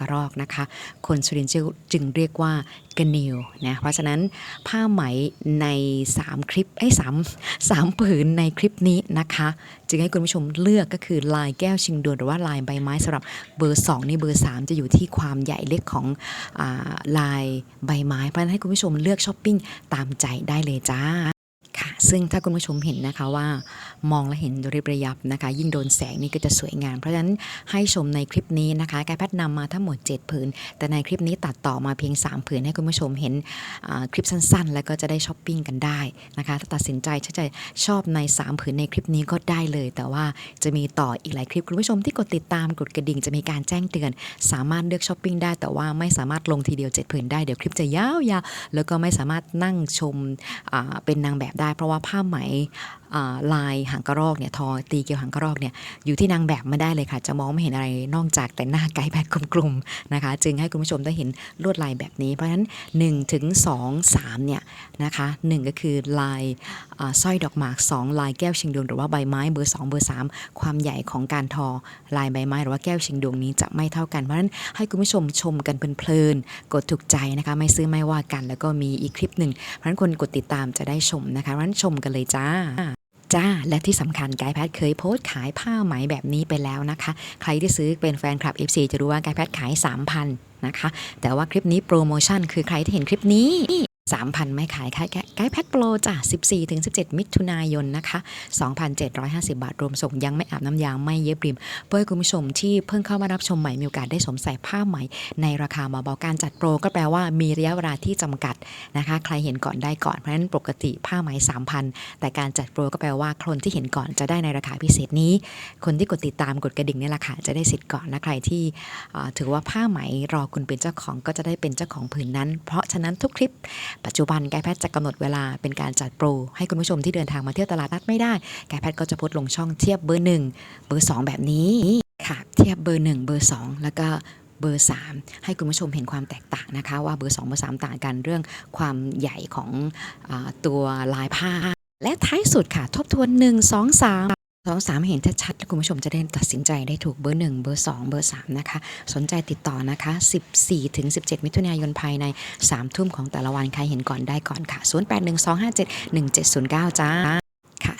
กระรอกนะคะ คนสุรินทร์จึงจึงเรียกว่ากนิวนะ เพราะฉะนั้นผ้าไหมใน 3 คลิปไอ้สามสามผืนในคลิปนี้นะคะ จึงให้คุณผู้ชมเลือกก็คือลายแก้วชิงดวนหรือว่าลายใบไม้สำหรับเบอร์ 2 นี่เบอร์ 3 จะอยู่ที่ความใหญ่เล็กของอลายใบไม้ เพราะฉะนั้นให้คุณผู้ชมเลือกช้อปปิ้งตามใจได้เลยจ้า ซึ่งถ้าคุณผู้ชมเห็นนะคะว่ามองและเห็นระริบระยับนะคะ ยิ่งโดนแสงนี่ก็จะสวยงาม เพราะฉะนั้นให้ชมในคลิปนี้นะคะกายแพทย์นำมาทั้งหมด 7 ผืน แต่ในคลิปนี้ตัดต่อมาเพียง 3 ผืนให้คุณผู้ชมเห็นคลิปสั้นๆ แล้วก็จะได้ช้อปปิ้งกันได้นะคะ ถ้าตัดสินใจที่จะชอบใน 3 ผืนในคลิปนี้ก็ได้เลย แต่ว่าจะมีต่ออีกหลายคลิปคุณผู้ชมที่กดติดตามกดกระดิ่งจะมีการแจ้งเตือน สามารถเลือกช้อปปิ้งได้ แต่ว่าไม่สามารถลงทีเดียว7ผืนได้เดี๋ยวคลิปจะยาวๆแล้วก็ไม่สามารถนั่งชมเป็นนางแบบได้เพราะว่าผ้าไหมลายหางกระรอกเนี่ยทอตีเกลียวหางกระรอกเนี่ยอยู่ที่นางแบบไม่ได้เลยค่ะ จะมองไม่เห็นอะไรนอกจากแต่หน้าไกด์แพดกลมๆนะคะ จึงให้คุณผู้ชมได้เห็นลวดลายแบบนี้ เพราะฉะนั้น1ถึง2 3เนี่ยนะคะ1ก็คือลายสร้อยดอกหมาก 2 ลายแก้วชิงดวงหรือว่าใบไม้เบอร์ 2 เบอร์ 3 ความใหญ่ของการทอลายใบไม้หรือว่าแก้วชิงดวงนี้จะไม่เท่ากัน เพราะฉะนั้นให้คุณผู้ชมชมกันเพลินๆกดถูกใจนะคะไม่ซื้อไม่ว่ากัน แล้วก็มีอีกคลิปหนึ่งเพราะฉะนั้นคนกดติดตามจะได้ชมนะคะเพราะฉะนั้นชมกันเลยจ้า จ้า และที่สำคัญไกด์แพทย์เคยโพสต์ขายผ้าไหมแบบนี้ไปแล้วนะคะ ใครที่ซื้อเป็นแฟนคลับ FC จะรู้ว่าไกด์แพทย์ขาย 3,000นะคะ แต่ว่าคลิปนี้โปรโมชั่นคือใครที่เห็นคลิปนี้ 3,000 ไม่ขายค่ะไกด์แพทโปรจ้ะ14-17 มิถุนายนนะคะ 2,750 บาท รวมส่งยังไม่อาบน้ำยางไม่เย็บริม เพื่อคุณผู้ชมที่เพิ่งเข้ามารับชมใหม่ มีโอกาสได้สวมใส่ผ้าไหมในราคาเบาๆการจัดโปรก็แปลว่ามีระยะเวลาที่จำกัดนะคะ ใครเห็นก่อนได้ก่อน เพราะฉะนั้นปกติผ้าไหม 3,000 แต่การจัดโปรก็แปลว่าคนที่เห็นก่อนจะได้ในราคาพิเศษนี้ คนที่กดติดตามกดกระดิ่งนี่แหละค่ะจะได้สิทธิ์ก่อนนะใครที่ถือว่าผ้าไหมรอคุณเป็นเจ้าของก็จะได้เป็นเจ้าของผืนนั้น เพราะฉะนั้นทุกคลิปปัจจุบันไกด์แพทย์จะกำหนดเวลาเป็นการจัดโปร ให้คุณผู้ชมที่เดินทางมาเที่ยวตลาดนัดไม่ได้ไกด์แพทย์ก็จะโพสต์ลงช่องเทียบเบอร์หนึ่งเบอร์สองแบบนี้ค่ะเทียบเบอร์หนึ่งเบอร์สองแล้วก็เบอร์ 3 ให้คุณผู้ชมเห็นความแตกต่างนะคะ ว่าเบอร์ 2 เบอร์ 3 ต่างกันเรื่องความใหญ่ของอตัวลายผ้า และท้ายสุดค่ะ ทบทวน 1 2 3 2 3เห็นชัดๆแล้วคุณผู้ชมจะได้ตัดสินใจได้ถูกเบอร์1เบอร์2เบอร์3นะคะ สนใจติดต่อนะคะ14ถึง17มิถุนายนภายใน3ทุ่มของแต่ละวันใครเห็นก่อนได้ก่อนค่ะ0812571709จ้าค่ะ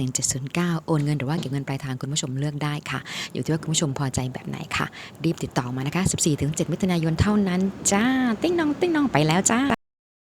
0812571709 โอนเงินหรือว่าเก็บเงินปลายทางคุณผู้ชมเลือกได้ค่ะ อยู่ที่ว่าคุณผู้ชมพอใจแบบไหนค่ะ รีบติดต่อมานะคะ 14-7 มิถุนายนเท่านั้นจ้า ติ้งนองติ้งนองไปแล้วจ้า